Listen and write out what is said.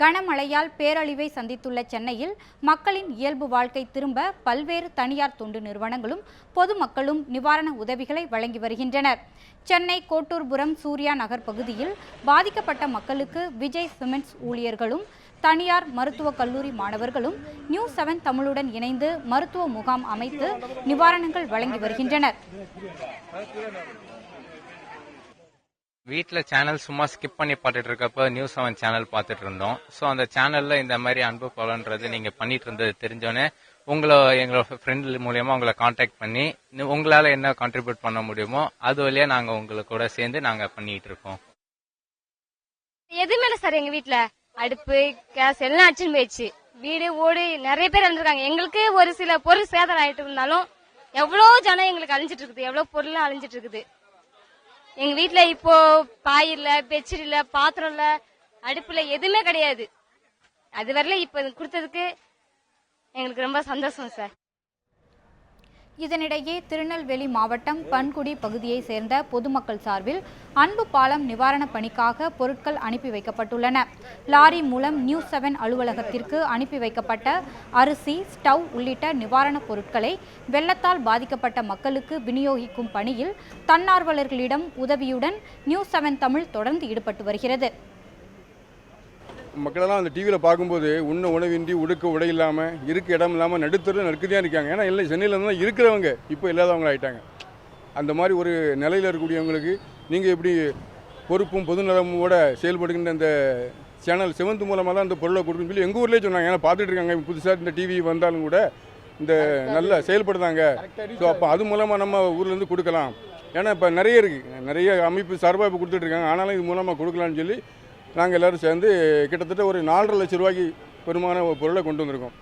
கனமழையால் பேரழிவை சந்தித்துள்ள சென்னையில் மக்களின் இயல்பு வாழ்க்கை திரும்ப பல்வேறு தனியார் தொண்டு நிறுவனங்களும் பொதுமக்களும் நிவாரண உதவிகளை வழங்கி வருகின்றனர். சென்னை கோட்டூர்புரம் சூர்யா நகர் பகுதியில் பாதிக்கப்பட்ட மக்களுக்கு விஜய் சிமெண்ட்ஸ் ஊழியர்களும் தனியார் மருத்துவக் கல்லூரி மாணவர்களும் நியூ செவன் தமிழுடன் இணைந்து மருத்துவ முகாம் அமைத்து நிவாரணங்கள் வழங்கி வருகின்றனர். வீட்டில் சேனல் சும்மா ஸ்கிப் பண்ணி பார்த்துட்டு இருக்கப்ப நியூஸ் செவன் சேனல் பார்த்துட்டு இருந்தோம் ஸோ அந்த சேனல்ல இந்த மாதிரி அன்பு பலன்றது நீங்க பண்ணிட்டு இருந்தது தெரிஞ்சோன்னே உங்களை எங்களோட ஃப்ரெண்ட் மூலியமா உங்களை காண்டாக்ட் பண்ணி உங்களால் உங்களால என்ன கான்ட்ரிபியூட் பண்ண முடியுமோ அது வழியா நாங்க உங்களுக்கு கூட சேர்ந்து நாங்க பண்ணிட்டு இருக்கோம் எதுவுமே சார் எங்க வீட்டில் அடுப்பு கேஸ் எல்லாம் அடிச்சுன்னு போயிடுச்சு. வீடு ஓடு நிறைய பேர் இருந்திருக்காங்க எங்களுக்கு ஒரு சில பொருள் சேதம் ஆயிட்டு இருந்தாலும் எவ்வளவு ஜனம் எங்களுக்கு அழிஞ்சிட்டு இருக்குது எவ்வளவு பொருள் அழிஞ்சிட்டு இருக்குது எங்க வீட்டுல இப்போ பாய் இல்ல பெட்ஷீட் இல்ல பாத்திரம் இல்ல அடுப்புல எதுவுமே கிடையாது. அது வரல இப்ப கொடுத்ததுக்கு எங்களுக்கு ரொம்ப சந்தோஷம் சார். இதனிடையே திருநெல்வேலி மாவட்டம் பன்குடி பகுதியைச் சேர்ந்த பொதுமக்கள் சார்பில் அன்பு பாலம் நிவாரணப் பணிக்காக பொருட்கள் அனுப்பி வைக்கப்பட்டுள்ளன. லாரி மூலம் நியூஸ் செவன் அலுவலகத்திற்கு அனுப்பி வைக்கப்பட்ட அரிசி ஸ்டவ் உள்ளிட்ட நிவாரணப் பொருட்களை வெள்ளத்தால் பாதிக்கப்பட்ட மக்களுக்கு விநியோகிக்கும் பணியில் தன்னார்வலர்களிடம் உதவியுடன் நியூஸ் செவன் தமிழ் தொடர்ந்து ஈடுபட்டு வருகிறது. மக்களெல்லாம் அந்த டிவியில் பார்க்கும்போது உண்ண உணவின்றி உடுக்க உடை இல்லாமல் இருக்க இடம் இல்லாமல் நடுத்தர நெருக்கடியாக இருக்காங்க. ஏன்னா எல்லாம் சென்னையில் தான் இருக்கிறவங்க. இப்போ இல்லாதவங்க ஆயிட்டாங்க. அந்த மாதிரி ஒரு நிலையில் இருக்கக்கூடியவங்களுக்கு நீங்கள் எப்படி பொறுப்பும் பொதுநலமோட செயல்படுகின்ற அந்த சேனல் சிவந்து மூலமாக தான் இந்த பொருளை கொடுக்குன்னு சொல்லி எங்கள் ஊர்லேயே சொன்னாங்க. ஏன்னா பார்த்துட்டு இருக்காங்க. புதுசாக இந்த டிவி வந்தாலும் கூட இந்த நல்ல செயல்படுதாங்க ஸோ அப்போ அது மூலமாக நம்ம ஊர்லேருந்து கொடுக்கலாம். ஏன்னா இப்போ நிறைய இருக்குது நிறைய அமைப்பு சார்பாக இப்போ கொடுத்துட்ருக்காங்க ஆனாலும் இது மூலமாக கொடுக்கலான்னு சொல்லி நாங்கள் எல்லோரும் சேர்ந்து கிட்டத்தட்ட ஒரு நாலரை லட்ச ரூபாய்க்கு பெருமான ஒரு பொருளை கொண்டு வந்திருக்கோம்.